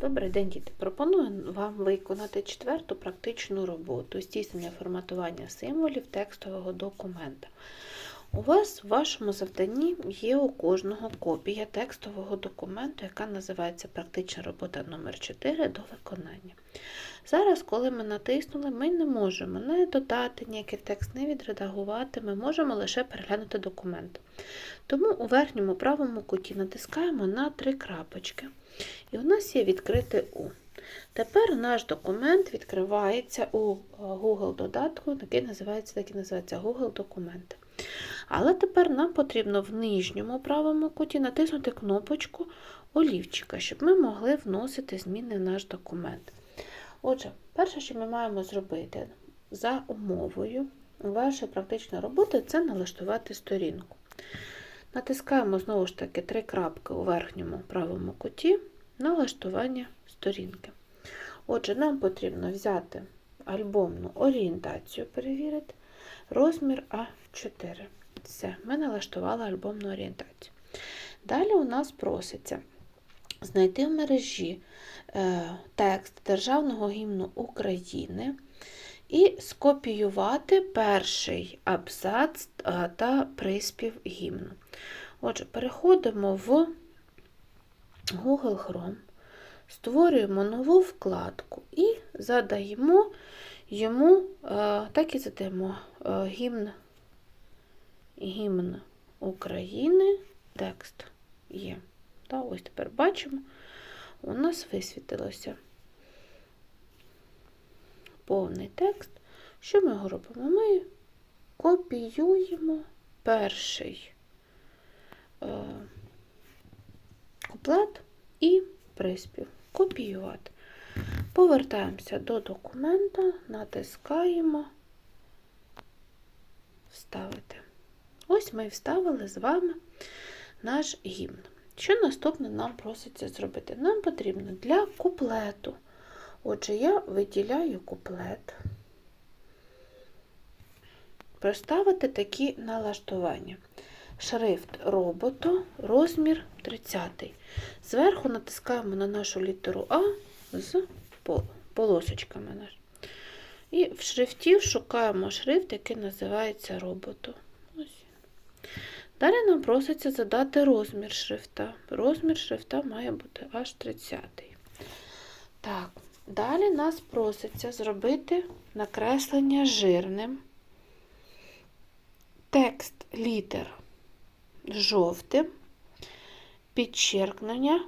Добрий день, діти. Пропоную вам виконати четверту практичну роботу здійснення форматування символів текстового документа. У вас в вашому завданні є у кожного копія текстового документу, яка називається Практична робота номер 4 до виконання. Зараз, коли ми натиснули, ми не можемо не додати ніякий текст, не відредагувати, ми можемо лише переглянути документ. Тому у верхньому правому куті натискаємо на три крапочки. І у нас є відкрите У. Тепер наш документ відкривається у е, Google додатку, який називається, і називається Google документи. Але тепер нам потрібно в нижньому правому куті натиснути кнопочку олівчика, щоб ми могли вносити зміни в наш документ. Отже, перше, що ми маємо зробити за умовою вашої практичної роботи, це налаштувати сторінку. Натискаємо знову ж таки три крапки у верхньому правому куті налаштування сторінки. Отже, нам потрібно взяти альбомну орієнтацію, перевірити, розмір А4. Все, ми налаштували альбомну орієнтацію. Далі у нас проситься знайти в мережі е, текст Державного гімну України і скопіювати перший абзац е, та приспів гімну. Отже, переходимо в Google Chrome, створюємо нову вкладку і задаємо йому, е, так і задаємо е, гімн, гімн України, текст є. Та, ось тепер бачимо, у нас висвітилося повний текст. Що ми його робимо? Ми копіюємо перший е, куплет і приспів. Копіювати. Повертаємося до документа, натискаємо Вставити. Ось ми вставили з вами наш гімн. Що наступне нам проситься зробити? Нам потрібно для куплету. Отже, я виділяю куплет, проставити такі налаштування. Шрифт роботу, розмір 30. Зверху натискаємо на нашу літеру А з полосочками. І в шрифті шукаємо шрифт, який називається роботу. Далі нам проситься задати розмір шрифта. Розмір шрифта має бути аж 30. Так, далі нас проситься зробити накреслення жирним. Текст літер жовтим, підчеркнення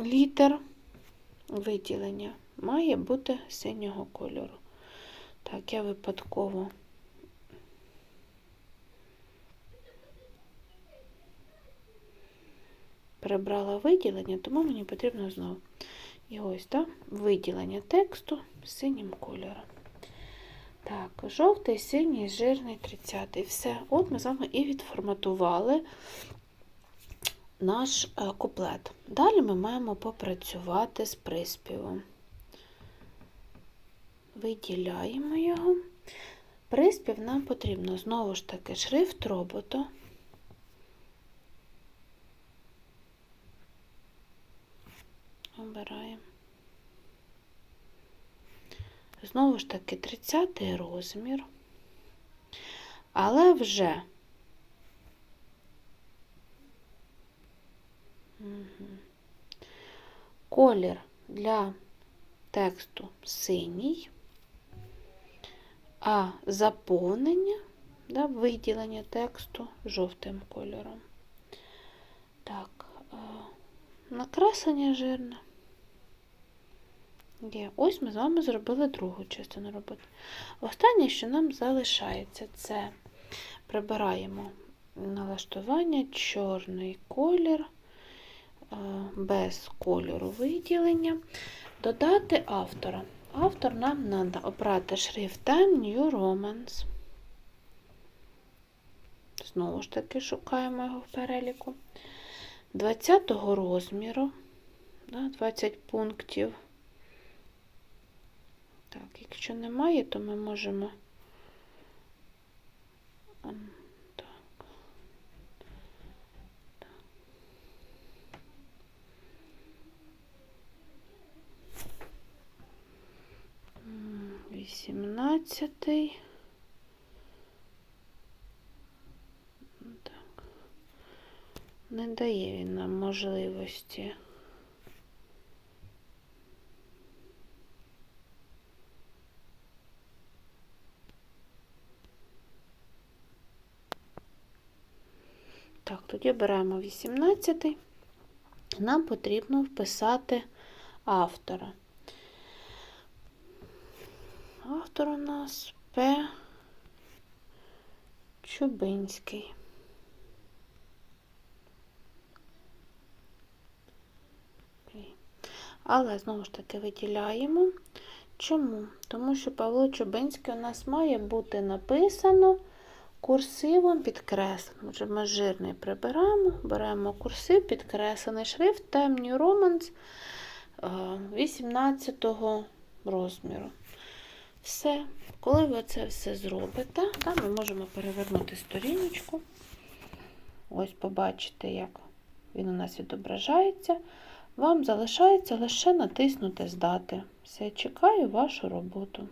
літер виділення має бути синього кольору. Так, я випадково прибрала виділення, тому мені потрібно знову. І ось, так, виділення тексту синім кольором. Так, жовтий, синій, жирний, 30 Все. От ми з вами і відформатували наш е, куплет. Далі ми маємо попрацювати з приспівом. Виділяємо його. Приспів нам потрібно знову ж таки шрифт роботу. Обираємо. Знову ж таки 30 розмір, але вже колір для тексту синій, а заповнення, да, виділення тексту жовтим кольором. Так, е, накреслення жирне. Є. Ось ми з вами зробили другу частину роботи. Останнє, що нам залишається, це прибираємо налаштування, чорний колір, е, без кольору виділення, додати автора. Автор нам треба обрати шрифт Time New Romance. Знову ж таки, шукаємо його в переліку. 20 розміру, 20 пунктів. Так, якщо немає, то ми можемо. Так. Так. Сімнадцятий. Так. Не дає він нам можливості. Так, тоді беремо 18. Нам потрібно вписати автора. У нас П. Чубинський. Але знову ж таки виділяємо. Чому? Тому що Павло Чубинський у нас має бути написано курсивом підкресленим. Отже, ми жирний прибираємо, беремо курсив, підкреслений шрифт, темний романс 18 розміру. Все. Коли ви це все зробите, та, ми можемо перевернути сторіночку. Ось побачите, як він у нас відображається. Вам залишається лише натиснути Здати. Все, чекаю вашу роботу.